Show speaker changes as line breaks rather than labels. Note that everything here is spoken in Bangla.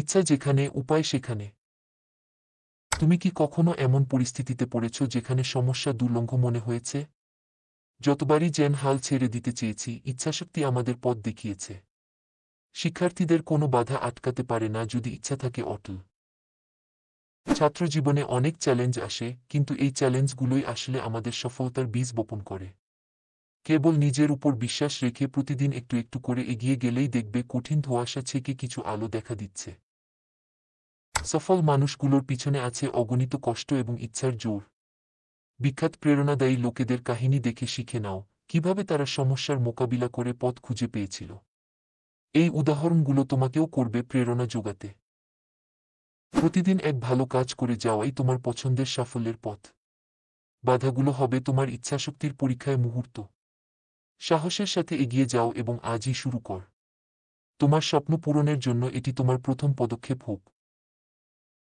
ইচ্ছা যেখানে, উপায় সেখানে। তুমি কি কখনো এমন পরিস্থিতিতে পড়েছ যেখানে সমস্যা দুর্লঙ্ঘ মনে হয়েছে? যতবারই যেন হাল ছেড়ে দিতে চেয়েছি, ইচ্ছাশক্তি আমাদের পথ দেখিয়েছে। শিক্ষার্থীদের কোনো বাধা আটকাতে পারে না যদি ইচ্ছা থাকে অটল। ছাত্র জীবনে অনেক চ্যালেঞ্জ আসে, কিন্তু এই চ্যালেঞ্জগুলোই আসলে আমাদের সফলতার বীজ বপন করে। কেবল নিজের উপর বিশ্বাস রেখে প্রতিদিন একটু একটু করে এগিয়ে গেলেই দেখবে কঠিন ধোঁয়াশা ছেকে কিছু আলো দেখা দিচ্ছে। সফল মানুষগুলোর পিছনে আছে অগণিত কষ্ট এবং ইচ্ছার জোর। বিখ্যাত প্রেরণাদায়ী লোকেদের কাহিনী দেখে শিখে নাও, কীভাবে তারা সমস্যার মোকাবিলা করে পথ খুঁজে পেয়েছিল। এই উদাহরণগুলো তোমাকেও করবে প্রেরণা যোগাতে। প্রতিদিন এক ভালো কাজ করে যাওয়াই তোমার পছন্দের সাফল্যের পথ। বাধাগুলো হবে তোমার ইচ্ছাশক্তির পরীক্ষায় মুহূর্ত। সাহসের সাথে এগিয়ে যাও এবং আজই শুরু কর। তোমার স্বপ্ন পূরণের জন্য এটি তোমার প্রথম পদক্ষেপ হোক।